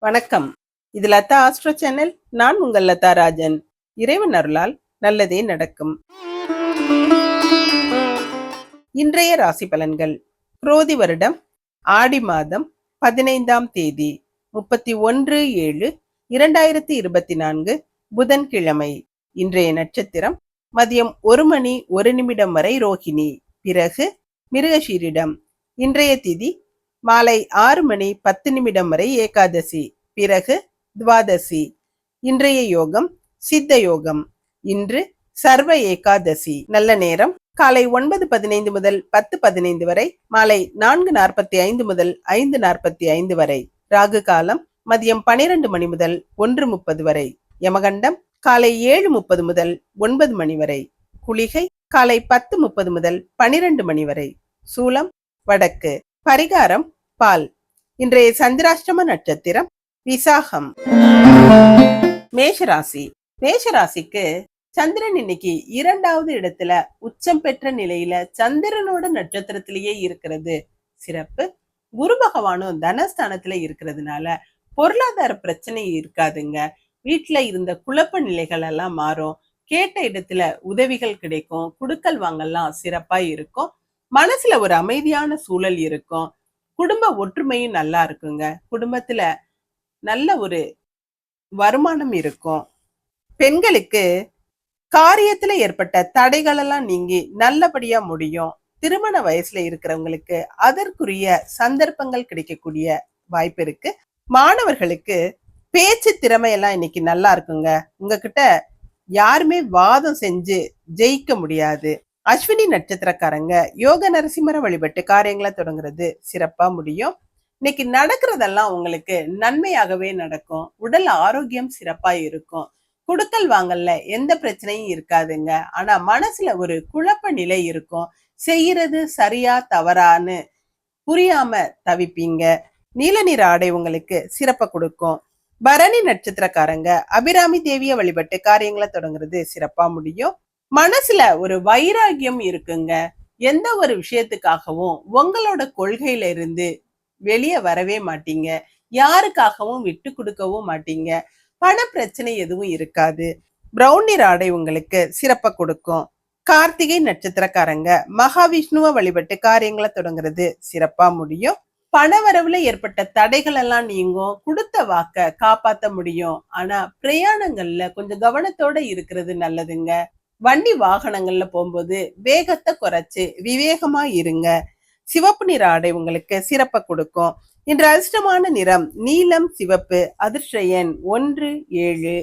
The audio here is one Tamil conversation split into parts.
வணக்கம். இது லதா ஆஸ்ட்ரோ சேனல். நான் உங்கள் லதா ராஜன். இறைவன் அருளால் நல்லதே நடக்கும். இன்றைய ராசி பலன்கள். குரோதி வருடம் ஆடி மாதம் பதினைந்தாம் தேதி முப்பத்தி ஒன்று ஏழு இரண்டாயிரத்தி இருபத்தி நான்கு புதன்கிழமை. இன்றைய நட்சத்திரம் மதியம் ஒரு மணி ஒரு நிமிடம் வரை ரோஹிணி. பிறகு மிருகஷீரிடம் இன்றைய திதி மாலை ஆறு மணி பத்து நிமிடம் வரை ஏகாதசி பிறகு துவாதசி. இன்றைய யோகம் சித்த யோகம். இன்று சர்வ ஏகாதசி. நல்ல நேரம். காலை ஒன்பது பதினைந்து முதல் பத்து பதினைந்து வரை மாலை நான்கு நாற்பத்தி ஐந்து முதல் ஐந்து நாற்பத்தி ஐந்து வரை. ராகு காலம் மதியம் பனிரெண்டு மணி முதல் ஒன்று முப்பது வரை. யமகண்டம் காலை ஏழு முப்பது முதல் ஒன்பது மணி வரை. குளிகை காலை பத்து முப்பது முதல் பனிரெண்டு மணி வரை. சூலம் வடக்கு. பரிகாரம் பால். இன்றைய சந்திராஷ்டம நட்சத்திரம் விசாகம். மேஷராசி. மேஷராசிக்கு சந்திரன் இன்னைக்கு இரண்டாவது இடத்துல உச்சம் பெற்ற நிலையில சந்திரனோட நட்சத்திரத்திலேயே இருக்கிறது. சிறப்பு. குரு பகவானும் தனஸ்தானத்துல இருக்கிறதுனால பொருளாதார பிரச்சனை இருக்காதுங்க. வீட்டுல இருந்த குழப்ப நிலைகள் எல்லாம் மாறும். கேட்ட இடத்துல உதவிகள் கிடைக்கும். குடுக்கல் வாங்கலாம் சிறப்பா இருக்கும். மனசுல ஒரு அமைதியான சூழல் இருக்கும். குடும்ப ஒற்றுமையும் நல்லா இருக்குங்க. குடும்பத்துல நல்ல ஒரு வருமானம் இருக்கும். பெண்களுக்கு காரியத்துல ஏற்பட்ட தடைகள் எல்லாம் நீங்கி நல்லபடியா முடியும். திருமண வயசுல இருக்கிறவங்களுக்கு அதற்குரிய சந்தர்ப்பங்கள் கிடைக்கக்கூடிய வாய்ப்பு இருக்கு. மாணவர்களுக்கு பேச்சு திறமையெல்லாம் இன்னைக்கு நல்லா இருக்குங்க. உங்ககிட்ட யாருமே வாதம் செஞ்சு ஜெயிக்க முடியாது. அஸ்வினி நட்சத்திரக்காரங்க யோக நரசிம்மர வழிபட்டு காரியங்களை தொடங்குறது சிறப்பா முடியும். இன்னைக்கு நடக்கிறதெல்லாம் உங்களுக்கு நன்மையாகவே நடக்கும். உடல் ஆரோக்கியம் சிறப்பா இருக்கும். குடுக்கல் வாங்கல்ல எந்த பிரச்சனையும் இருக்காதுங்க. ஆனா மனசுல ஒரு குழப்ப நிலை இருக்கும். செய்யறது சரியா தவறான்னு புரியாம தவிப்பீங்க. நீல நிற ஆடை உங்களுக்கு சிறப்பை கொடுக்கும். பரணி நட்சத்திரக்காரங்க அபிராமி தேவியை வழிபட்டு காரியங்களை தொடங்குறது சிறப்பா முடியும். மனசுல ஒரு வைராகியம் இருக்குங்க. எந்த ஒரு விஷயத்துக்காகவும் உங்களோட கொள்கையில இருந்து வெளியே வரவே மாட்டீங்க. யாருக்காகவும் விட்டு கொடுக்கவும் மாட்டீங்க. பண பிரச்சனை எதுவும் இருக்காது. பிரவுன் ஆடை உங்களுக்கு சிறப்பை கொடுக்கும். கார்த்திகை நட்சத்திரக்காரங்க மகாவிஷ்ணுவை வழிபட்டு காரியங்களை தொடங்குறது சிறப்பா முடியும். பணவரவுல ஏற்பட்ட தடைகள் எல்லாம் நீங்கும். கொடுத்த வாக்க காப்பாத்த முடியும். ஆனா பிரயாணங்கள்ல கொஞ்சம் கவனத்தோட இருக்கிறது நல்லதுங்க. வண்டி வாகனங்கள்ல போகும்போது வேகத்தை குறைச்சு விவேகமா இருங்க. சிவப்பு நிற ஆடை உங்களுக்கு சிறப்பை கொடுக்கும். இன்று அதிர்ஷ்டமான நிறம் நீலம் சிவப்பு அதிர்ஷ்டயன் ஒன்று ஏழு.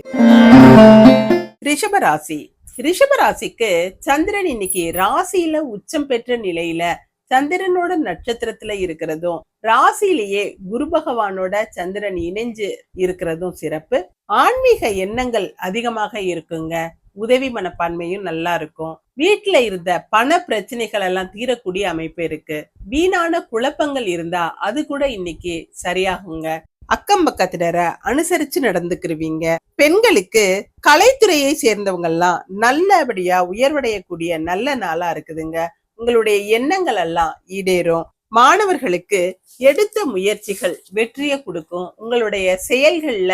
ரிஷபராசி ரிஷபராசிக்கு சந்திரன் இன்னைக்கு ராசியில உச்சம் பெற்ற நிலையில சந்திரனோட நட்சத்திரத்துல இருக்கிறதும் ராசியிலேயே குரு பகவானோட சந்திரன் இணைஞ்சு இருக்கிறதும் சிறப்பு. ஆன்மீக எண்ணங்கள் அதிகமாக இருக்குங்க. உதவி மனப்பான்மையும் நல்லா இருக்கும். வீட்டுல இருந்த பண பிரச்சனைகள் எல்லாம் தீரக்கூடிய அமைப்பு இருக்கு. வீணான குழப்பங்கள் இருந்தா அது கூட இன்னைக்கு சரியாகுங்க. அக்கம் பக்கத்தினர அனுசரிச்சு நடந்துக்கிருவீங்க. பெண்களுக்கு கலைத்துறையை சேர்ந்தவங்க எல்லாம் நல்லபடியா உயர்வடையக்கூடிய நல்ல நாளா இருக்குதுங்க. உங்களுடைய எண்ணங்கள் எல்லாம் ஈடேறும். மாணவர்களுக்கு எடுத்த முயற்சிகள் வெற்றியை கொடுக்கும். உங்களுடைய செயல்கள்ல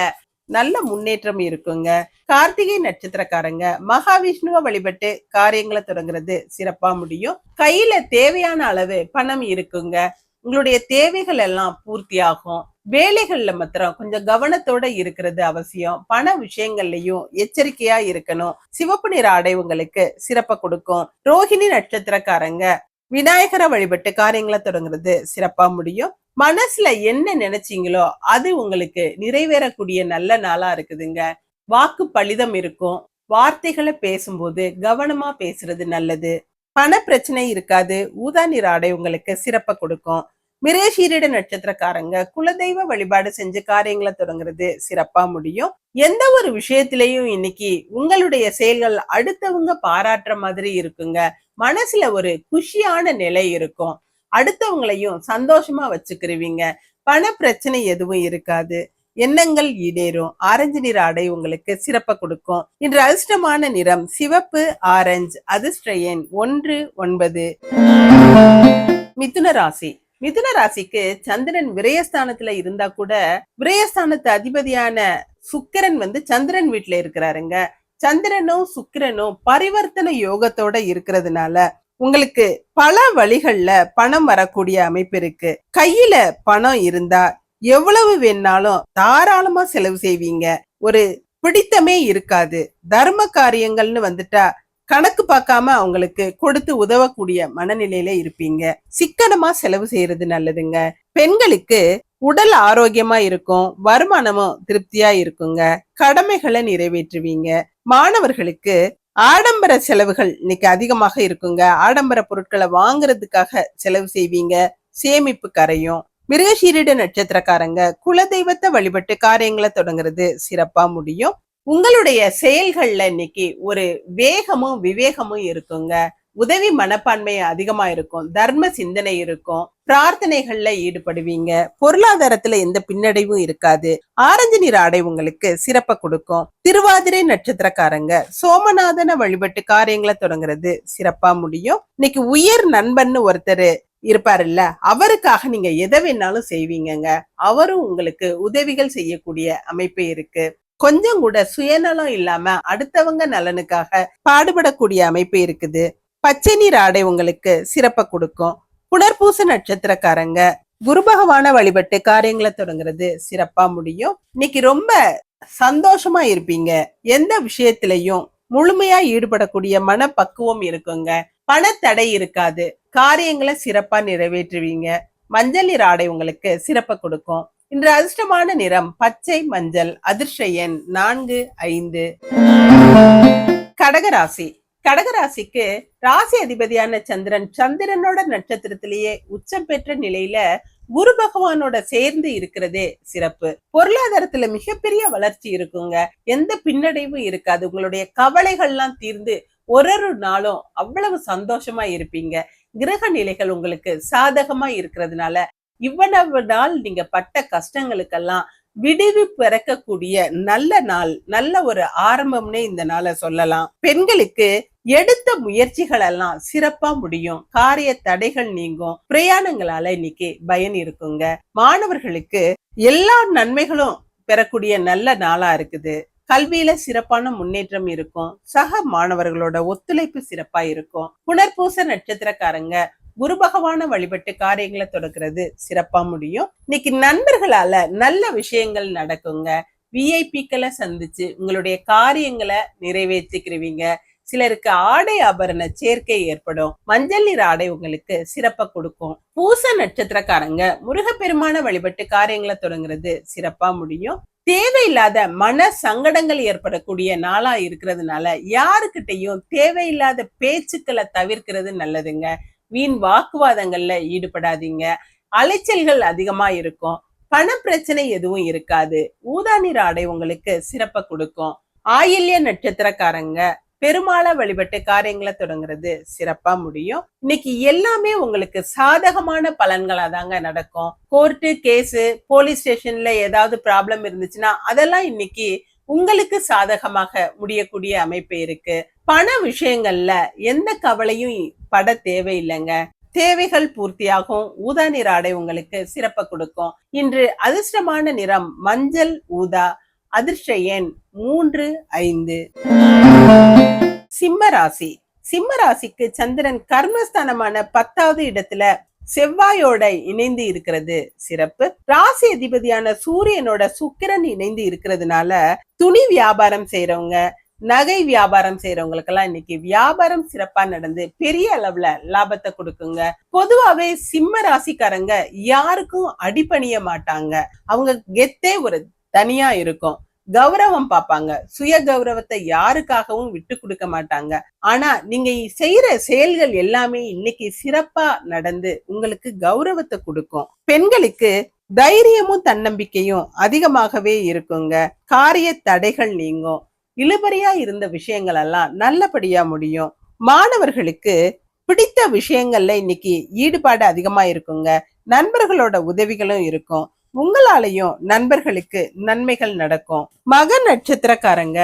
நல்ல முன்னேற்றம் இருக்குங்க. கார்த்திகை நட்சத்திரக்காரங்க மகாவிஷ்ணுவை வழிபட்டு காரியங்களை தொடங்குறது சிறப்பா முடியும். கையில தேவையான அளவு பணம் இருக்குங்க. உங்களுடைய தேவைகள் எல்லாம் பூர்த்தியாகும். வேலைகள்ல மாத்திரம் கொஞ்சம் கவனத்தோட இருக்கிறது அவசியம். பண விஷயங்கள்லயும் எச்சரிக்கையா இருக்கணும். சிவப்பு நிற ஆடை உங்களுக்கு சிறப்ப கொடுக்கும். ரோஹிணி நட்சத்திரக்காரங்க விநாயகரை வழிபட்டு காரியங்களை தொடங்குறது சிறப்பா முடியும். மனசுல என்ன நினைச்சீங்களோ அது உங்களுக்கு நிறைவேறக்கூடிய நல்ல நாளா இருக்குதுங்க. வாக்கு பலிதம் இருக்கும். வார்த்தைகளை பேசும்போது கவனமா பேசுறது நல்லது. பண பிரச்சனை இருக்காது. ஊதா நிற ஆடை உங்களுக்கு சிறப்பை கொடுக்கும். மிரேஷீரிட நட்சத்திரக்காரங்க குலதெய்வ வழிபாடு செஞ்சு காரியங்களை தொடங்குறது சிறப்பா முடியும். எந்த ஒரு விஷயத்திலையும் இன்னைக்கு உங்களுடைய செயல்கள் அடுத்தவங்க பாராட்டுற மாதிரி இருக்குங்க. மனசுல ஒரு குஷியான நிலை இருக்கும். அடுத்தவங்களையும் சந்தோஷமா வச்சுக்கிருவீங்க. பண பிரச்சனை எதுவும் இருக்காது. எண்ணங்கள் ஈடேறும். ஆரஞ்சு நிற ஆடை உங்களுக்கு சிறப்பை கொடுக்கும். இன்று அதிர்ஷ்டமான நிறம் சிவப்பு ஆரஞ்சு அதிர்ஷ்ட எண் ஒன்று ஒன்பது. மிதுன ராசி. மிதுன ராசிக்கு சந்திரன் விரயஸ்தானத்துல இருந்தா கூட விரயஸ்தானத்து அதிபதியான சுக்கிரன் வந்து சந்திரன் வீட்டுல இருக்கிறாருங்க. சந்திரனும் சுக்கிரனும் பரிவர்த்தனை யோகத்தோட இருக்கிறதுனால உங்களுக்கு பல வழிகள்ல பணம் வரக்கூடிய அமைப்பு இருக்கு. கையில பணம் இருந்தா எவ்வளவு வேணாலும் தாராளமா செலவு செய்வீங்க. ஒரு பிடித்தமே இருக்காது. தர்ம காரியங்கள்னு வந்துட்டா கணக்கு பார்க்காம அவங்களுக்கு கொடுத்து உதவக்கூடிய மனநிலையில இருப்பீங்க. சிக்கனமா செலவு செய்யறது நல்லதுங்க. பெண்களுக்கு உடல் ஆரோக்கியமா இருக்கும். வருமானமும் திருப்தியா இருக்குங்க. கடமைகளை நிறைவேற்றுவீங்க. மாணவர்களுக்கு ஆடம்பர செலவுகள் இன்னைக்கு அதிகமாக இருக்குங்க. ஆடம்பர பொருட்களை வாங்குறதுக்காக செலவு செய்வீங்க. சேமிப்பு கரையும். மிருகசீரிட நட்சத்திரக்காரங்க குலதெய்வத்தை வழிபட்டு காரியங்களை தொடங்குறது சிறப்பா முடியும். உங்களுடைய செயல்கள்ல இன்னைக்கு ஒரு வேகமும் விவேகமும் இருக்குங்க. உதவி மனப்பான்மை அதிகமா இருக்கும். தர்ம சிந்தனை இருக்கும். பிரார்த்தனைகள்ல ஈடுபடுவீங்க. பொருளாதாரத்துல எந்த பின்னடைவும் இருக்காது. ஆரஞ்சு நிற ஆடை உங்களுக்கு சிறப்ப கொடுக்கும். திருவாதிரை நட்சத்திரக்காரங்க சோமநாதனை வழிபட்டு காரியங்களை தொடங்குறது சிறப்பா முடியும். இன்னைக்கு உயர் நண்பன்னு ஒருத்தர் இருப்பாருல்ல அவருக்காக நீங்க எதை வேணாலும் செய்வீங்கங்க. அவரும் உங்களுக்கு உதவிகள் செய்யக்கூடிய அமைப்பு இருக்கு. கொஞ்சம் கூட சுயநலம் இல்லாம அடுத்தவங்க நலனுக்காக பாடுபடக்கூடிய அமைப்பு இருக்குது. பச்சை நீர் ஆடை உங்களுக்கு சிறப்ப கொடுக்கும். புனர்பூச நட்சத்திரக்காரங்க. குரு பகவான வழிபட்டு காரியங்களை தொடங்குறது சிறப்பா முடியும். இன்னைக்கு ரொம்ப சந்தோஷமா இருப்பீங்க. எந்த விஷயத்திலையும் முழுமையா ஈடுபடக்கூடிய மனப்பக்குவம் இருக்குங்க. பணத்தடை இருக்காது. காரியங்களை சிறப்பா நிறைவேற்றுவீங்க. மஞ்சள் நீர் ஆடை உங்களுக்கு சிறப்பை கொடுக்கும். இன்று அதிர்ஷ்டமான நிறம் பச்சை மஞ்சள் அதிர்ஷ்ட எண் நான்கு ஐந்து. கடகராசி. கடகராசிக்கு ராசி அதிபதியான சந்திரன் சந்திரனோட நட்சத்திரத்திலேயே உச்சம் பெற்ற நிலையில குரு பகவானோட சேர்ந்து இருக்கிறதே சிறப்பு. பொருளாதாரத்துல மிகப்பெரிய வளர்ச்சி இருக்குங்க. எந்த பின்னடைவும் இருக்காது. உங்களுடைய கவலைகள்லாம் தீர்ந்து ஒரு ஒரு நாளும் அவ்வளவு சந்தோஷமா இருப்பீங்க. கிரக நிலைகள் உங்களுக்கு சாதகமா இருக்கிறதுனால இவ்வளவு நாள் நீங்க பட்ட கஷ்டங்களுக்கெல்லாம் விடிவு பிறக்கக்கூடிய நல்ல நாள் நல்ல ஒரு ஆரம்பம்னே இந்த நாளை சொல்லலாம். பெண்களுக்கு எடுத்த முயற்சிகள் எல்லாம் சிறப்பா முடியும். காரிய தடைகள் நீங்கும். பிரயாணங்களால இன்னைக்கு பயன் இருக்குங்க. மாணவர்களுக்கு எல்லா நன்மைகளும் பெறக்கூடிய நல்ல நாளா இருக்குது. கல்வியில சிறப்பான முன்னேற்றம் இருக்கும். சக மாணவர்களோட ஒத்துழைப்பு சிறப்பா இருக்கும். புனர்பூச நட்சத்திரக்காரங்க குரு பகவான வழிபட்டு காரியங்களை தொடக்கிறது சிறப்பா முடியும். இன்னைக்கு நண்பர்களால நல்ல விஷயங்கள் நடக்குங்க. விஐபிக்களை சந்திச்சு உங்களுடைய காரியங்களை நிறைவேற்றிக்கிறவீங்க சிலருக்கு ஆடை ஆபரண சேர்க்கை ஏற்படும். மஞ்சள் நீர் ஆடை உங்களுக்கு சிறப்பா கொடுக்கும். பூச நட்சத்திரக்காரங்க முருகப்பெருமான வழிபட்டு காரியங்களை தொடங்குறது சிறப்பா முடியும். தேவையில்லாத மன சங்கடங்கள் ஏற்படக்கூடிய நாளா இருக்கிறதுனால யாருக்கிட்டையும் தேவையில்லாத பேச்சுக்களை தவிர்க்கிறது நல்லதுங்க. வீண் வாக்குவாதங்கள்ல ஈடுபடாதீங்க. அலைச்சல்கள் அதிகமா இருக்கும். பண பிரச்சனை எதுவும் இருக்காது. ஊதா நிற ஆடை உங்களுக்கு சிறப்ப கொடுக்கும். ஆயில்ய நட்சத்திரக்காரங்க பெருமாளை வழிபட்டு காரியங்களை தொடங்குறது சிறப்பா முடியும். இன்னைக்கு எல்லாமே உங்களுக்கு சாதகமான பலன்களா தாங்க நடக்கும். கோர்ட்டு கேஸு போலீஸ் ஸ்டேஷன்ல ஏதாவது ப்ராப்ளம் இருந்துச்சுன்னா அதெல்லாம் இன்னைக்கு உங்களுக்கு சாதகமாக முடியக்கூடிய அமைப்பு இருக்கு. பண விஷயங்கள்ல எந்த கவலையும் பட தேவையில்லைங்க. தேவைகள் பூர்த்தியாகும். ஊதா நிற ஆடை உங்களுக்கு சிறப்ப கொடுக்கும். இன்று அதிர்ஷ்டமான நிறம் மஞ்சள் ஊதா அதிர்ஷ்ட எண் மூன்று ஐந்து. சிம்ம ராசி. சிம்ம ராசிக்கு சந்திரன் கர்மஸ்தானமான பத்தாவது இடத்துல செவ்வாயோட இணைந்து இருக்கிறது சிறப்பு. ராசி அதிபதியான சூரியனோட சுக்கிரன் இணைந்து இருக்கிறதுனால துணி வியாபாரம் செய்யறவங்க நகை வியாபாரம் செய்யறவங்களுக்கெல்லாம் இன்னைக்கு வியாபாரம் சிறப்பா நடந்து பெரிய அளவுல லாபத்தை கொடுக்குங்க. பொதுவாவே சிம்ம ராசிக்காரங்க யாருக்கும் அடிபணிய மாட்டாங்க. அவங்க கெத்தே ஒரு தனியா இருக்கும். கௌரவம் பார்ப்பாங்க. சுய கௌரவத்தை யாருக்காகவும் விட்டு கொடுக்க மாட்டாங்க. ஆனா நீங்க செய்யற செயல்கள் எல்லாமே இன்னைக்கு சிறப்பா நடந்து உங்களுக்கு கௌரவத்தை கொடுக்கும். பெண்களுக்கு தைரியமும் தன்னம்பிக்கையும் அதிகமாகவே இருக்குங்க. காரிய தடைகள் நீங்கும். இழுபறியா இருந்த விஷயங்கள் எல்லாம் நல்லபடியா முடியும். மாணவர்களுக்கு பிடித்த விஷயங்கள்ல இன்னைக்கு ஈடுபாடு அதிகமா இருக்குங்க. நண்பர்களோட உதவிகளும் இருக்கும். உங்களாலையும் நண்பர்களுக்கு நன்மைகள் நடக்கும். மக நட்சத்திரக்காரங்க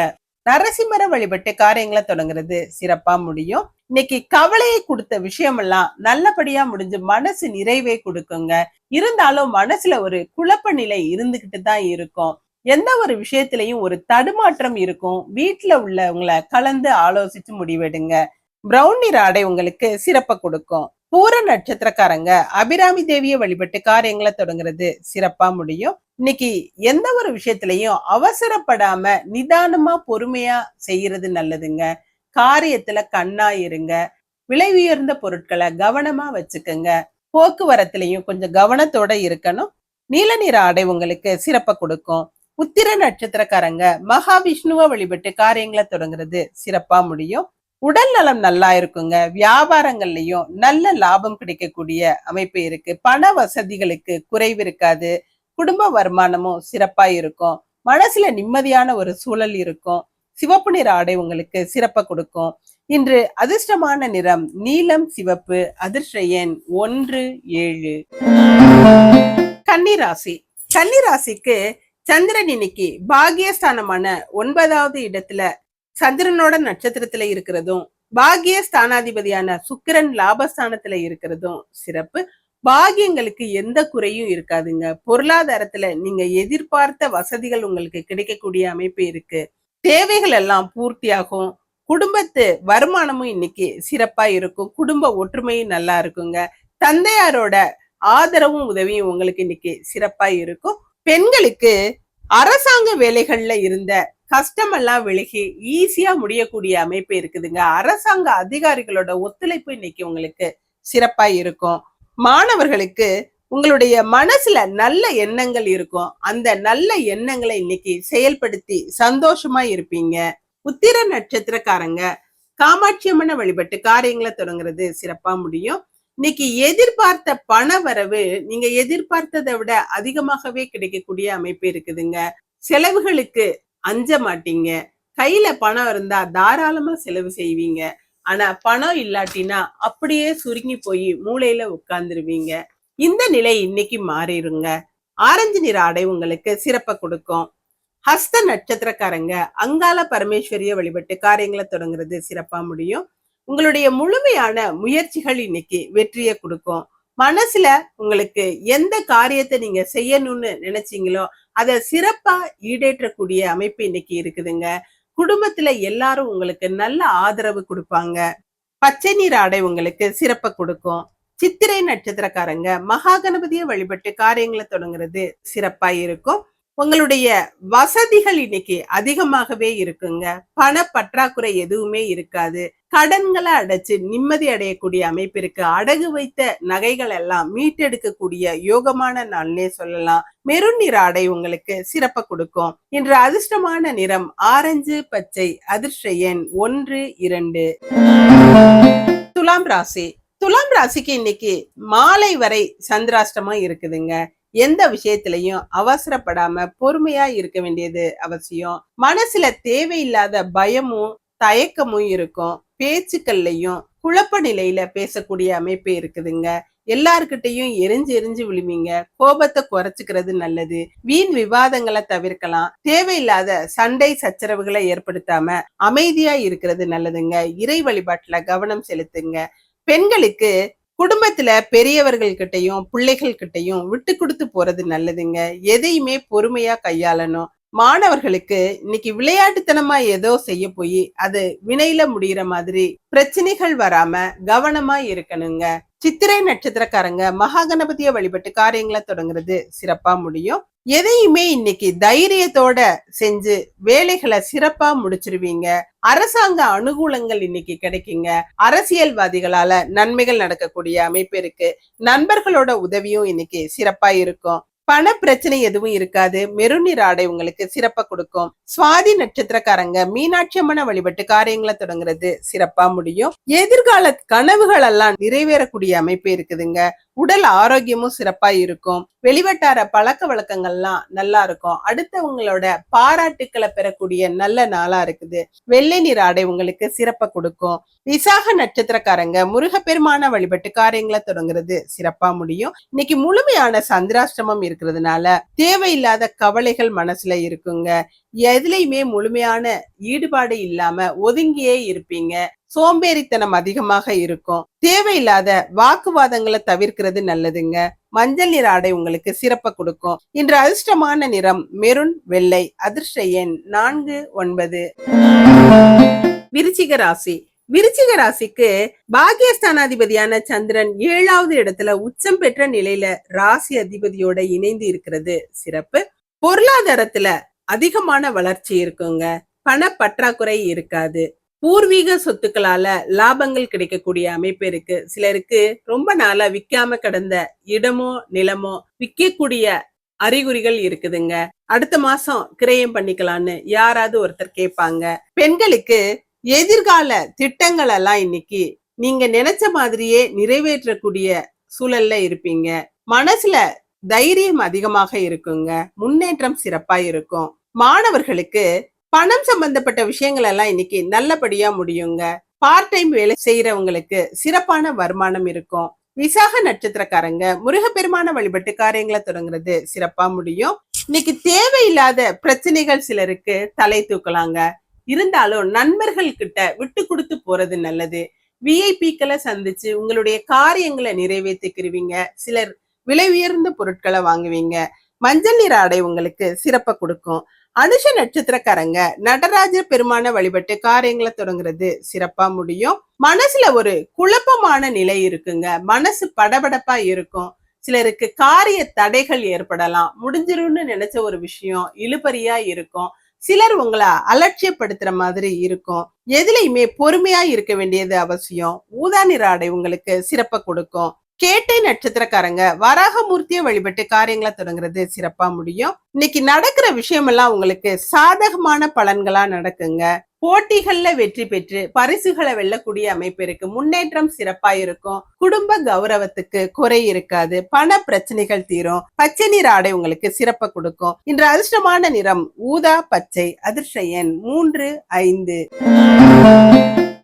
நரசிம்மர வழிபட்டு காரியங்களை தொடங்குறது சிறப்பா முடியும். இன்னைக்கு கவலையை கொடுத்த விஷயமெல்லாம் நல்லபடியா முடிஞ்சு மனசு நிறைவே கொடுக்குங்க. இருந்தாலும் மனசுல ஒரு குழப்ப நிலை இருந்துகிட்டு தான் இருக்கும். எந்த ஒரு விஷயத்திலையும் ஒரு தடுமாற்றம் இருக்கும். வீட்டுல உள்ளவங்களை கலந்து ஆலோசிச்சு முடிவெடுங்க. பிரவுன் நிற ஆடை உங்களுக்கு சிறப்பை கொடுக்கும். பூர நட்சத்திரக்காரங்க அபிராமி தேவியை வழிபட்டு காரியங்களை தொடங்குறது சிறப்பா முடியும். இன்னைக்கு எந்த ஒரு விஷயத்திலையும் அவசரப்படாம நிதானமா பொறுமையா செய்யறது நல்லதுங்க. காரியத்துல கண்ணா இருங்க. விலை உயர்ந்த பொருட்களை கவனமா வச்சுக்கோங்க. போக்குவரத்துலயும் கொஞ்சம் கவனத்தோட இருக்கணும். நீல நிற ஆடை உங்களுக்கு சிறப்பை கொடுக்கும். உத்திர நட்சத்திரக்காரங்க மகாவிஷ்ணுவை வழிபட்டு காரியங்களை தொடங்குறது சிறப்பா முடியும். உடல் நலம் நல்லா இருக்குங்க. வியாபாரங்கள்லயும் நல்ல லாபம் கிடைக்கக்கூடிய அமைப்பு இருக்கு. பண வசதிகளுக்கு குறைவு இருக்காது. குடும்ப வருமானமும் சிறப்பா இருக்கும். மனசுல நிம்மதியான ஒரு சூழல் இருக்கும். சிவப்பு நிற ஆடை உங்களுக்கு சிறப்பை கொடுக்கும். இன்று அதிர்ஷ்டமான நிறம் நீலம் சிவப்பு அதிர்ஷ்ட எண் ஒன்று ஏழு. கன்னிராசி. கன்னிராசிக்கு சந்திரன் இன்னைக்கு பாகியஸ்தானமான ஒன்பதாவது இடத்துல சந்திரனோட நட்சத்திரத்துல இருக்கிறதும் பாகிய ஸ்தானாதிபதியான சுக்கிரன் லாபஸ்தானத்துல இருக்கிறதும் சிறப்பு. பாகியங்களுக்கு எந்த குறையும் இருக்காதுங்க. பொருளாதாரத்துல நீங்க எதிர்பார்த்த வசதிகள் உங்களுக்கு கிடைக்கக்கூடிய அமைப்பு இருக்கு. தேவைகள் எல்லாம் பூர்த்தியாகும். குடும்பத்து வருமானமும் இன்னைக்கு சிறப்பா இருக்கும். குடும்ப ஒற்றுமையும் நல்லா இருக்குங்க. தந்தையாரோட ஆதரவும் உதவியும் உங்களுக்கு இன்னைக்கு சிறப்பா இருக்கும். பெண்களுக்கு அரசாங்க வேலைகள்ல இருந்த கஷ்டமெல்லாம் விலகி ஈஸியா முடியக்கூடிய அமைப்பு இருக்குதுங்க. அரசாங்க அதிகாரிகளோட ஒத்துழைப்பு இன்னைக்கு உங்களுக்கு சிறப்பா இருக்கும். மாணவர்களுக்கு உங்களுடைய மனசுல நல்ல எண்ணங்கள் இருக்கும். அந்த நல்ல எண்ணங்களை இன்னைக்கு செயல்படுத்தி சந்தோஷமா இருப்பீங்க. உத்திர நட்சத்திரக்காரங்க காமாட்சி அம்மனை வழிபட்டு காரியங்களை தொடங்குறது சிறப்பா முடியும். இன்னைக்கு எதிர்பார்த்த பண வரவு நீங்க எதிர்பார்த்ததை விட அதிகமாகவே கிடைக்கக்கூடிய அமைப்பு இருக்குதுங்க. செலவுகளுக்கு அஞ்ச மாட்டீங்க. கையில பணம் இருந்தா தாராளமா செலவு செய்வீங்க. ஆனா பணம் இல்லாட்டினா அப்படியே சுருங்கி போய் மூளையில உட்கார்ந்துருவீங்க. இந்த நிலை இன்னைக்கு மாறிடுங்க. ஆரஞ்சு நிற ஆடை உங்களுக்கு சிறப்பை கொடுக்கும். ஹஸ்த நட்சத்திரக்காரங்க அங்காள பரமேஸ்வரிய வழிபட்டு காரியங்களை தொடங்குறது சிறப்பா முடியும். உங்களுடைய முழுமையான முயற்சிகள் இன்னைக்கு வெற்றியை கொடுக்கும். மனசுல உங்களுக்கு எந்த காரியத்தை நீங்க செய்யணும்னு நினைச்சீங்களோ அதை சிறப்பா ஈடேற்றக்கூடிய அமைப்பு இன்னைக்கு இருக்குதுங்க. குடும்பத்துல எல்லாரும் உங்களுக்கு நல்ல ஆதரவு கொடுப்பாங்க. பச்சை நீர் ஆடை உங்களுக்கு சிறப்பை கொடுக்கும். சித்திரை நட்சத்திரக்காரங்க மகா கணபதியை வழிபட்டு காரியங்களை தொடங்குறது சிறப்பா இருக்கும். உங்களுடைய வசதிகள் இன்னைக்கு அதிகமாகவே இருக்குங்க. பண பற்றாக்குறை எதுவுமே இருக்காது. கடன்களை அடைச்சு நிம்மதி அடையக்கூடிய அமைப்பு இருக்கு. அடகு வைத்த நகைகள் எல்லாம் மீட்டெடுக்கக்கூடிய யோகமான நாள்னே சொல்லலாம். மெருன் நிற ஆடை உங்களுக்கு சிறப்ப கொடுக்கும். இன்று அதிர்ஷ்டமான நிறம் ஆரஞ்சு பச்சை அதிர்ஷ்ட எண் ஒன்று இரண்டு. துலாம் ராசி. துலாம் ராசிக்கு இன்னைக்கு மாலை வரை சந்திராஷ்டமா இருக்குதுங்க. எந்த விஷயத்திலையும் அவசரப்படாம பொறுமையா இருக்க வேண்டியது அவசியம். மனசுல தேவையில்லாத பயமும் தயக்கமும் இருக்கும். பேச்சுக்கள்லையும் குழப்ப நிலையில பேசக்கூடிய அமைப்பு இருக்குதுங்க. எல்லார்கிட்டையும் எரிஞ்சு எரிஞ்சு விழுவீங்க. கோபத்தை குறைச்சிக்கிறது நல்லது. வீண் விவாதங்களை தவிர்க்கலாம். தேவையில்லாத சண்டை சச்சரவுகளை ஏற்படுத்தாம அமைதியா இருக்கிறது நல்லதுங்க. இறை வழிபாட்டுல கவனம் செலுத்துங்க. பெண்களுக்கு குடும்பத்துல பெரியவர்கள் கிட்டையும் பிள்ளைகள் கிட்டையும் விட்டு கொடுத்து போறது நல்லதுங்க. எதையுமே பொறுமையா கையாளணும். மாணவர்களுக்கு இன்னைக்கு விளையாட்டுத்தனமா ஏதோ செய்ய போய் அது வினையில முடியற மாதிரி பிரச்சனைகள் வராம கவனமா இருக்கணுங்க. சித்திரை நட்சத்திரக்காரங்க மகாகணபதியை வழிபட்டு காரியங்களை தொடங்குறது சிறப்பா முடியும். எதையுமே இன்னைக்கு தைரியத்தோட செஞ்சு வேலைகளை சிறப்பா முடிச்சிருவீங்க. அரசாங்க அனுகூலங்கள் இன்னைக்கு கிடைக்குங்க. அரசியல்வாதிகளால நன்மைகள் நடக்கக்கூடிய அமைப்பு இருக்கு. நண்பர்களோட உதவியும் இன்னைக்கு சிறப்பா இருக்கும். பண பிரச்சனை எதுவும் இருக்காது. மெருநீர் ஆடை உங்களுக்கு சிறப்பா கொடுக்கும். சுவாதி நட்சத்திரக்காரங்க மீனாட்சி அம்மனை வழிபட்டு காரியங்களை தொடங்குறது சிறப்பா முடியும். எதிர்கால கனவுகள் எல்லாம் நிறைவேறக்கூடிய அமைப்பு இருக்குதுங்க. உடல் ஆரோக்கியமும் சிறப்பா இருக்கும். வெளிவட்டார பழக்க வழக்கங்கள்லாம் நல்லா இருக்கும். அடுத்தவங்களோட பாராட்டுக்களை பெறக்கூடிய நல்ல நாளா இருக்குது. வெள்ளை நீர் ஆடை உங்களுக்கு சிறப்பை கொடுக்கும். விசாக நட்சத்திரக்காரங்க முருகப்பெருமான வழிபட்டு காரியங்களை தொடங்குறது சிறப்பா முடியும். இன்னைக்கு முழுமையான சந்திராஷ்டமம் இருக்கிறதுனால தேவையில்லாத கவலைகள் மனசுல இருக்குங்க. எதுலையுமே முழுமையான ஈடுபாடு இல்லாம ஒதுங்கியே இருப்பீங்க. சோம்பேறித்தனம் அதிகமாக இருக்கும். தேவையில்லாத வாக்குவாதங்களை தவிர்க்கிறது நல்லதுங்க. மஞ்சள் நிற ஆடை உங்களுக்கு சிறப்ப கொடுக்கும். இன்று அதிர்ஷ்டமான நிறம் மெருன் வெள்ளை. அதிர்ஷ்ட எண் நான்கு ஒன்பது. விருச்சிக ராசி. விருச்சிக ராசிக்கு பாகியஸ்தானாதிபதியான சந்திரன் ஏழாவது இடத்துல உச்சம் பெற்ற நிலையில ராசி அதிபதியோட இணைந்து இருக்கிறது. சிறப்பு. பொருளாதாரத்துல அதிகமான வளர்ச்சி இருக்குங்க. பண பற்றாக்குறை இருக்காது. பூர்வீக சொத்துக்களால லாபங்கள் கிடைக்கக்கூடிய அமைப்பு இருக்கு. சிலருக்கு ரொம்ப நாளா விற்காம கிடந்த இடமோ நிலமோ விற்கக்கூடிய அறிகுறிகள் இருக்குதுங்க. அடுத்த மாசம் கிரயம் பண்ணிக்கலான்னு யாராவது ஒருத்தர் கேட்பாங்க. பெண்களுக்கு எதிர்கால திட்டங்கள் எல்லாம் இன்னைக்கு நீங்க நினைச்ச மாதிரியே நிறைவேற்றக்கூடிய சூழல்ல இருப்பீங்க. மனசுல தைரியம் அதிகமாக இருக்குங்க. முன்னேற்றம் சிறப்பா இருக்கும். மாணவர்களுக்கு பணம் சம்பந்தப்பட்ட விஷயங்கள் எல்லாம் இன்னைக்கு நல்லபடியா முடியுங்க. பார்ட் டைம் வேலை செய்யறவங்களுக்கு சிறப்பான வருமானம் இருக்கும். விசாக நட்சத்திரக்காரங்க முருகப்பெருமான வழிபட்டு காரியங்களை தொடங்குறது சிறப்பா முடியும். இன்னைக்கு தேவையில்லாத பிரச்சனைகள் சிலருக்கு தலை தூக்கலாங்க. இருந்தாலும் நண்பர்கள் கிட்ட விட்டு கொடுத்து போறது நல்லது. விஐபிக்களை சந்திச்சு உங்களுடைய காரியங்களை நிறைவேற்றிக்கிருவீங்க சிலர் விலை உயர்ந்த பொருட்களை வாங்குவீங்க. மஞ்சள் நிற ஆடை உங்களுக்கு சிறப்பை கொடுக்கும். அனுஷ நட்சத்திரக்காரங்க நடராஜ பெருமான வழிபட்டு காரியங்களை தொடங்குறது சிறப்பா முடியும். மனசுல ஒரு குழப்பமான நிலை இருக்குங்க. மனசு படபடப்பா இருக்கும். சிலருக்கு காரிய தடைகள் ஏற்படலாம். முடிஞ்சிரும்னு நினைச்ச ஒரு விஷயம் இழுபறியா இருக்கும். சிலர் உங்களை அலட்சியப்படுத்துற மாதிரி இருக்கும். எதுலையுமே பொறுமையா இருக்க வேண்டியது அவசியம். ஊதா நிற ஆடை உங்களுக்கு சிறப்பை கொடுக்கும். கேட்டை நட்சத்திரக்காரங்க வராகமூர்த்தியை வழிபட்டு காரியங்களை தொடங்குறது சிறப்பா முடியும். இன்னைக்கு நடக்கிற விஷயம் எல்லாம் உங்களுக்கு சாதகமான பலன்களா நடக்குங்க. போட்டிகள்ல வெற்றி பெற்று பரிசுகளை வெல்லக்கூடிய அமைப்பு இருக்கு. முன்னேற்றம் சிறப்பா இருக்கும். குடும்ப கௌரவத்துக்கு குறை இருக்காது. பண பிரச்சனைகள் தீரும். பச்சை நிற ஆடை உங்களுக்கு சிறப்பை கொடுக்கும். இன்று அதிர்ஷ்டமான நிறம் ஊதா பச்சை அதிர்ஷ்ட எண் மூன்று ஐந்து.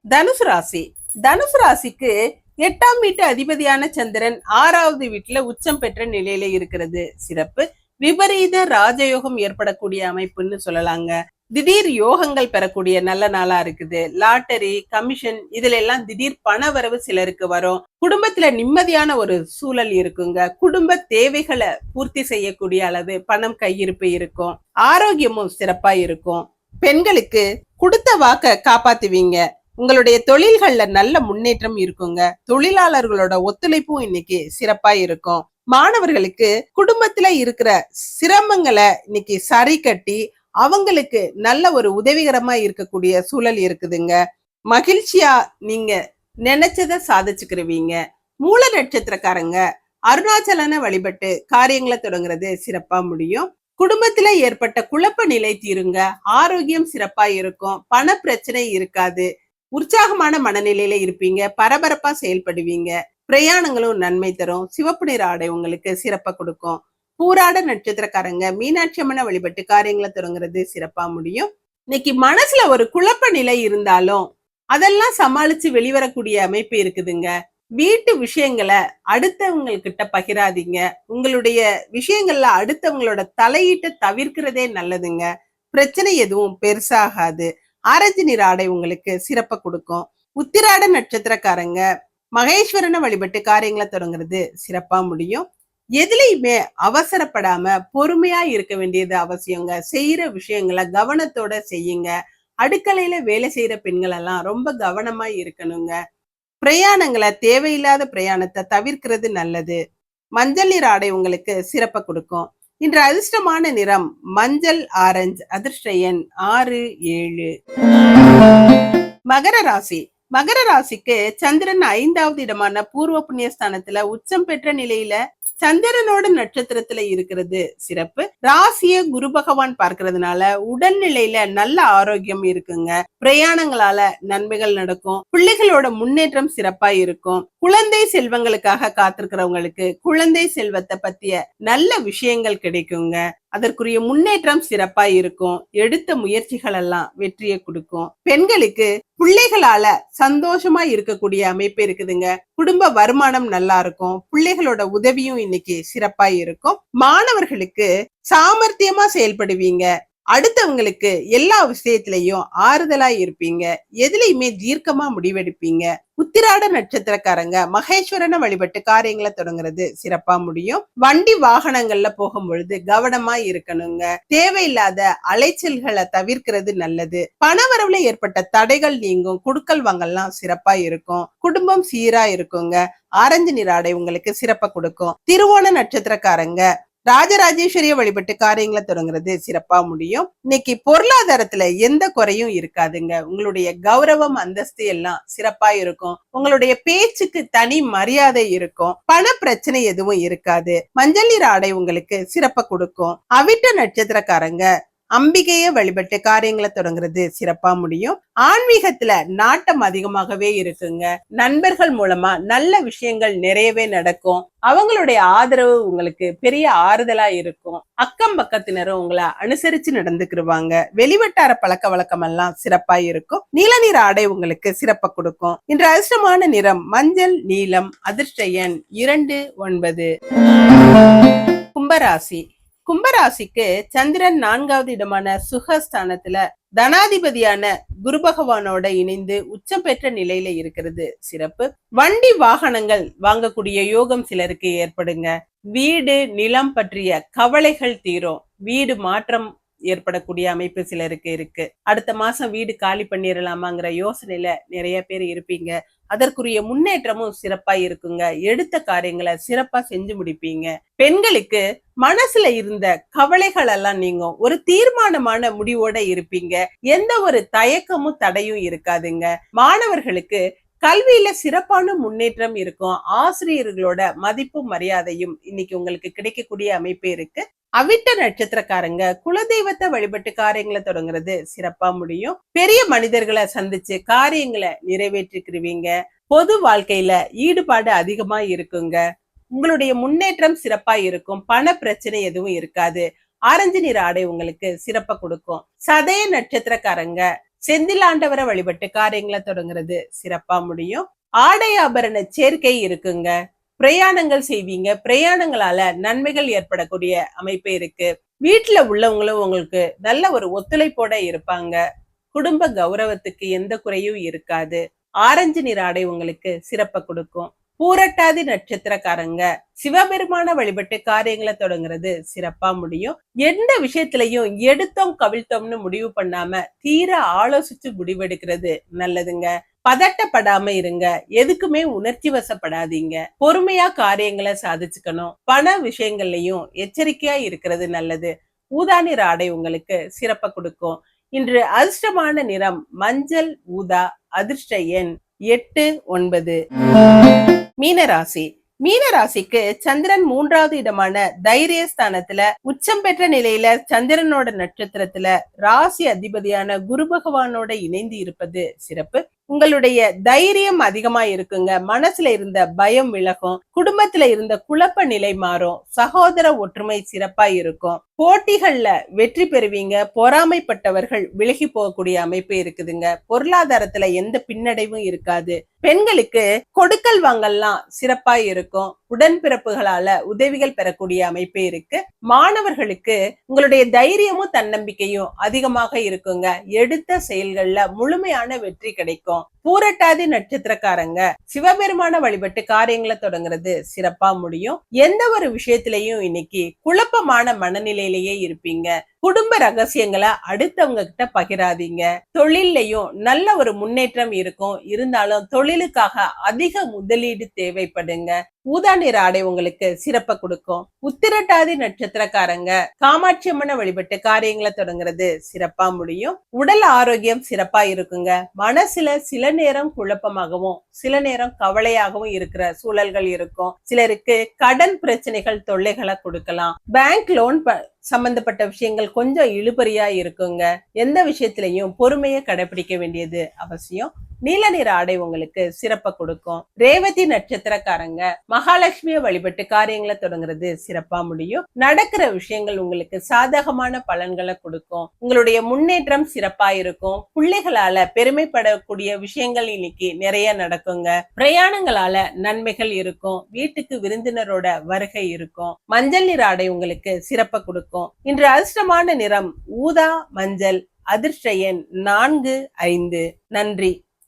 தனுசு ராசி. தனுசு ராசிக்கு எட்டாம் வீட்டு அதிபதியான சந்திரன் ஆறாவது வீட்டுல உச்சம் பெற்ற நிலையில இருக்கிறது. சிறப்பு. விபரீத ராஜயோகம் ஏற்படக்கூடிய அமைப்புன்னு சொல்லலாங்க. திடீர் யோகங்கள் பெறக்கூடிய நல்ல நாளா இருக்குது. லாட்டரி கமிஷன் இதுல எல்லாம் திடீர் பண வரவு சிலருக்கு வரும். குடும்பத்துல நிம்மதியான ஒரு சூழல் இருக்குங்க. குடும்ப தேவைகளை பூர்த்தி செய்யக்கூடிய அளவு பணம் கையிருப்பு இருக்கும். ஆரோக்கியமும் சிறப்பா இருக்கும். பெண்களுக்கு கொடுத்த வாக்க காப்பாத்துவீங்க. உங்களுடைய தொழில்கள்ல நல்ல முன்னேற்றம் இருக்குங்க. தொழிலாளர்களோட ஒத்துழைப்பும் இன்னைக்கு சிறப்பா இருக்கும். மாணவர்களுக்கு குடும்பத்துல இருக்கிற சிரமங்களை இன்னைக்கு சரி கட்டி அவங்களுக்கு நல்ல ஒரு உதவிகரமா இருக்கக்கூடிய சூழல் இருக்குதுங்க. மகிழ்ச்சியா நீங்க நினைச்சதை சாதிச்சுக்கிருவீங்க. மூல நட்சத்திரக்காரங்க அருணாச்சலன வழிபட்டு காரியங்களை தொடங்குறது சிறப்பா முடியும். குடும்பத்துல ஏற்பட்ட குழப்ப நிலை தீருங்க. ஆரோக்கியம் சிறப்பா இருக்கும். பண பிரச்சனை இருக்காது. உற்சாகமான மனநிலையில இருப்பீங்க பரபரப்பா செயல்படுவீங்க பிரயாணங்களும் நன்மை தரும் சிவப்பு நிற ஆடை உங்களுக்கு சிறப்பா கொடுக்கும். பூராட நட்சத்திரக்காரங்க மீனாட்சி அம்மனை வழிபட்டு காரியங்களை தொடங்குறது சிறப்பா முடியும். இன்னைக்கு மனசுல ஒரு குழப்ப நிலை இருந்தாலும் அதெல்லாம் சமாளிச்சு வெளிவரக்கூடிய அமைப்பு இருக்குதுங்க. வீட்டு விஷயங்களை அடுத்தவங்கக்கிட்ட பகிராதீங்க. உங்களுடைய விஷயங்கள்ல அடுத்தவங்களோட தலையீட்டை தவிர்க்கிறதே நல்லதுங்க. பிரச்சனை எதுவும் பெருசாகாது. ஆரஞ்சு நிற ஆடை உங்களுக்கு சிறப்பை கொடுக்கும். உத்திராட நட்சத்திரக்காரங்க மகேஸ்வரனை வழிபட்டு காரியங்களை தொடங்குறது சிறப்பா முடியும். எதுலையுமே அவசரப்படாம பொறுமையா இருக்க வேண்டியது அவசியங்க. செய்யற விஷயங்களை கவனத்தோட செய்யுங்க. அடுக்கலையில வேலை செய்யற பெண்கள் எல்லாம் ரொம்ப கவனமா இருக்கணுங்க. பிரயாணங்களை தேவையில்லாத பிரயாணத்தை தவிர்க்கிறது நல்லது. மஞ்சள் நீர் ஆடை உங்களுக்கு சிறப்பை கொடுக்கும். இன்று அதிர்ஷ்டமான நிறம் மஞ்சள் ஆரஞ்சு அதிர்ஷ்ட எண் ஆறு ஏழு. மகர ராசி மகர ராசிக்கு சந்திரன் ஐந்தாவது இடமான பூர்வ புண்ணியஸ்தானத்துல உச்சம் பெற்ற நிலையில சந்திரனோட நட்சத்திரத்துல இருக்கிறது. சிறப்பு. ராசிய குரு பகவான் பார்க்கறதுனால உடல்நிலையில நல்ல ஆரோக்கியம் இருக்குங்க. பிரயாணங்களால நன்மைகள் நடக்கும். பிள்ளைகளோட முன்னேற்றம் சிறப்பா இருக்கும். குழந்தை செல்வங்களுக்காக காத்திருக்கிறவங்களுக்கு குழந்தை செல்வத்தை பத்திய நல்ல விஷயங்கள் கிடைக்குங்க. அதற்குரிய முன்னேற்றம் சிறப்பா இருக்கும். எடுத்த முயற்சிகள் எல்லாம் வெற்றியை கொடுக்கும். பெண்களுக்கு பிள்ளைகளால சந்தோஷமா இருக்கக்கூடிய அமைப்பு இருக்குதுங்க. குடும்ப வருமானம் நல்லா இருக்கும். பிள்ளைகளோட உதவியும் இன்னைக்கு சிறப்பா இருக்கும். மாணவர்களுக்கு சாமர்த்தியமா செயல்படுவீங்க. அடுத்தவங்களுக்கு எல்லா விஷயத்திலையும் ஆறுதலா இருப்பீங்க. எதுலையுமே தீர்க்கமா முடிவெடுப்பீங்க. உத்திராட நட்சத்திரக்காரங்க மகேஸ்வரனை வழிபட்டு காரியங்களை தொடங்குறது சிறப்பா முடியும். வண்டி வாகனங்கள்ல போகும் பொழுது கவனமா இருக்கணுங்க. தேவையில்லாத அலைச்சல்களை தவிர்க்கிறது நல்லது. பணவரவுல ஏற்பட்ட தடைகள் நீங்கும். குடுக்கல் வாங்கல்லாம் சிறப்பா இருக்கும். குடும்பம் சீரா இருக்குங்க. ஆரஞ்சு நிற உங்களுக்கு சிறப்பா கொடுக்கும். திருவோண நட்சத்திரக்காரங்க ராஜராஜேஸ்வரிய வழிபட்டு காரியங்களை தொடங்குறது சிறப்பா முடியும். இன்னைக்கு பொருளாதாரத்துல எந்த குறையும் இருக்காதுங்க. உங்களுடைய கௌரவம் அந்தஸ்து எல்லாம் சிறப்பா இருக்கும். உங்களுடைய பேச்சுக்கு தனி மரியாதை இருக்கும். பண பிரச்சனை எதுவும் இருக்காது. மஞ்சள் நீர் ஆடை உங்களுக்கு சிறப்பை கொடுக்கும். அவிட்ட நட்சத்திரக்காரங்க அம்பிகையை வழிபட்டு காரியங்களை தொடங்குறது சிறப்பா முடியும். ஆன்மீகத்துல நாட்டம் அதிகமாகவே இருக்குங்க. நண்பர்கள் மூலமா நல்ல விஷயங்கள் நிறையவே நடக்கும். அவங்களுடைய ஆதரவு உங்களுக்கு பெரிய ஆறுதலா இருக்கும். அக்கம் பக்கத்தினரும் உங்களை அனுசரிச்சு நடந்துக்கிடுவாங்க வெளிவட்டார பழக்க வழக்கம் எல்லாம் சிறப்பா இருக்கும். நீல நிற ஆடை உங்களுக்கு சிறப்பா கொடுக்கும். இன்று அதிர்ஷ்டமான நிறம் மஞ்சள் நீலம் அதிர்ஷ்ட எண் இரண்டு ஒன்பது. கும்பராசி. கும்பராசிக்கு சந்திரன் நான்காவது இடமான சுகஸ்தானத்துல தனாதிபதியான குரு பகவானோட இணைந்து உச்சம் பெற்ற நிலையில இருக்கிறது. சிறப்பு. வண்டி வாகனங்கள் வாங்கக்கூடிய யோகம் சிலருக்கு ஏற்படுங்க. வீடு நிலம் பற்றிய கவலைகள் தீரும். வீடு மாற்றம் ஏற்படக்கூடிய அமைப்பு சிலருக்கு இருக்கு. அடுத்த மாசம் வீடு காலி பண்ணிடலாமாங்கிற யோசனையில நிறைய பேர் இருப்பீங்க. அதற்குரிய முன்னேற்றமும் சிறப்பா இருக்குங்க. எடுத்த காரியங்களை சிறப்பா செஞ்சு முடிப்பீங்க. பெண்களுக்கு மனசுல இருந்த கவலைகள் எல்லாம் நீங்கும். ஒரு தீர்மானமான முடிவோட இருப்பீங்க. எந்த ஒரு தயக்கமும் தடையும் இருக்காதுங்க. மாணவர்களுக்கு கல்வியில சிறப்பான முன்னேற்றம் இருக்கும். ஆசிரியர்களோட மதிப்பும் மரியாதையும் இன்னைக்கு உங்களுக்கு கிடைக்கக்கூடிய அமைப்பு இருக்கு. அவிட்ட நட்சத்திரக்காரங்க குலதெய்வத்தை வழிபட்டு காரியங்களை தொடங்குறது சிறப்பா முடியும். பெரிய மனிதர்களை சந்திச்சு காரியங்களை நிறைவேற்றிக்கிருவீங்க. பொது வாழ்க்கையில ஈடுபாடு அதிகமா இருக்குங்க. உங்களுடைய முன்னேற்றம் சிறப்பா இருக்கும். பண பிரச்சனை எதுவும் இருக்காது. ஆரஞ்சு நிற ஆடை உங்களுக்கு சிறப்பா கொடுக்கும். சதய நட்சத்திரக்காரங்க செந்திலாண்டவரை வழிபட்டு காரியங்களை தொடங்குறது சிறப்பா முடியும். ஆடை ஆபரண சேர்க்கை இருக்குங்க. பிரயாணங்கள் செய்வீங்க. பிரயாணங்களால நன்மைகள் ஏற்படக்கூடிய அமைப்பு இருக்கு. வீட்டுல உள்ளவங்களும் உங்களுக்கு நல்ல ஒரு ஒத்துழைப்போட இருப்பாங்க. குடும்ப கௌரவத்துக்கு எந்த குறையும் இருக்காது. ஆரஞ்சு நிற ஆடை உங்களுக்கு சிறப்ப கொடுக்கும். பூரட்டாதி நட்சத்திரக்காரங்க சிவபெருமான வழிபட்டு காரியங்களை தொடங்குறது சிறப்பா முடியும். எந்த விஷயத்திலையும் எடுத்தோம் கவிழ்த்தோம்னு முடிவு பண்ணாம தீர ஆலோசிச்சு முடிவெடுக்கிறது நல்லதுங்க. பதட்டப்படாம இருங்க. எதுக்குமே உணர்ச்சி வசப்படாதீங்க. பொறுமையா காரியங்களை சாதிச்சுக்கணும். பண விஷயங்கள்லயும் எச்சரிக்கையா இருக்கிறது நல்லது. ஊதா நிற ஆடை உங்களுக்கு சிறப்ப கொடுக்கும். இன்று அதிர்ஷ்டமான நிறம் மஞ்சள் ஊதா அதிர்ஷ்ட எண் எட்டு ஒன்பது. மீனராசி. மீனராசிக்கு சந்திரன் மூன்றாவது இடமான தைரியஸ்தானத்துல உச்சம் பெற்ற நிலையில சந்திரனோட நட்சத்திரத்துல ராசி அதிபதியான குரு பகவானோட இணைந்து இருப்பது சிறப்பு. உங்களுடைய தைரியம் அதிகமா இருக்குங்க. மனசுல இருந்த பயம் விலகும். குடும்பத்துல இருந்த குழப்ப நிலை மாறும். சகோதர ஒற்றுமை சிறப்பா இருக்கும். போட்டிகள்ல வெற்றி பெறுவீங்க. பொறாமைப்பட்டவர்கள் விலகி போகக்கூடிய அமைப்பு இருக்குதுங்க. பொருளாதாரத்துல எந்த பின்னடைவும் இருக்காது. பெண்களுக்கு கொடுக்கல் வாங்கல்லாம் சிறப்பா இருக்கும். உடன்பிறப்புகளால உதவிகள் பெறக்கூடிய அமைப்பு இருக்கு. மாணவர்களுக்கு உங்களுடைய தைரியமும் தன்னம்பிக்கையும் அதிகமாக இருக்குங்க. எடுத்த செயல்கள்ல முழுமையான வெற்றி கிடைக்கும். பூரட்டாதி நட்சத்திரக்காரங்க சிவபெருமான வழிபட்டு காரியங்களை தொடங்குறது சிறப்பா முடியும். எந்த ஒரு விஷயத்திலையும் இன்னைக்கு குழப்பமான மனநிலையிலேயே இருப்பீங்க. குடும்ப ரகசியங்களை அடுத்தவங்க கிட்ட பகிராதீங்க. தொழில்லையும் நல்ல ஒரு முன்னேற்றம் இருக்கும். இருந்தாலும் தொழிலுக்காக அதிக முதலீடு தேவைப்படுங்க. ஊதா நிற ஆடை உங்களுக்கு சிறப்ப கொடுக்கும். உத்திரட்டாதி நட்சத்திரக்காரங்க காமாட்சி அம்மனை வழிபட்டு காரியங்களை தொடங்குறது சிறப்பா முடியும். உடல் ஆரோக்கியம் சிறப்பா இருக்குங்க. மனசுல சில நேரம் குழப்பமாகவும் சில நேரம் கவலையாகவும் இருக்கிற சூழல்கள் இருக்கும். சிலருக்கு கடன் பிரச்சனைகள் தொல்லைகளை கொடுக்கலாம். பேங்க் லோன் சம்பந்தப்பட்ட விஷயங்கள் கொஞ்சம் இழுபறியா இருக்குங்க. எந்த விஷயத்திலையும் பொறுமையை கடைபிடிக்க வேண்டியது அவசியம். நீல நிற ஆடை உங்களுக்கு சிறப்பை கொடுக்கும். ரேவதி நட்சத்திரக்காரங்க மகாலட்சுமியை வழிபட்டு காரியங்களை தொடங்குறது சிறப்பா முடியும். நடக்கிற விஷயங்கள் உங்களுக்கு சாதகமான பலன்களை கொடுக்கும். உங்களுடைய முன்னேற்றம் சிறப்பா இருக்கும். பிள்ளைகளால பெருமைப்படக்கூடிய விஷயங்கள் இன்னைக்கு நிறைய நடக்குங்க. பிரயாணங்களால நன்மைகள் இருக்கும். வீட்டுக்கு விருந்தினரோட வருகை இருக்கும். மஞ்சள் நிற ஆடை உங்களுக்கு சிறப்பை கொடுக்கும். இன்று அதிர்ஷ்டமான நிறம் ஊதா மஞ்சள் அதிர்ஷ்ட எண் நான்கு ஐந்து. நன்றி.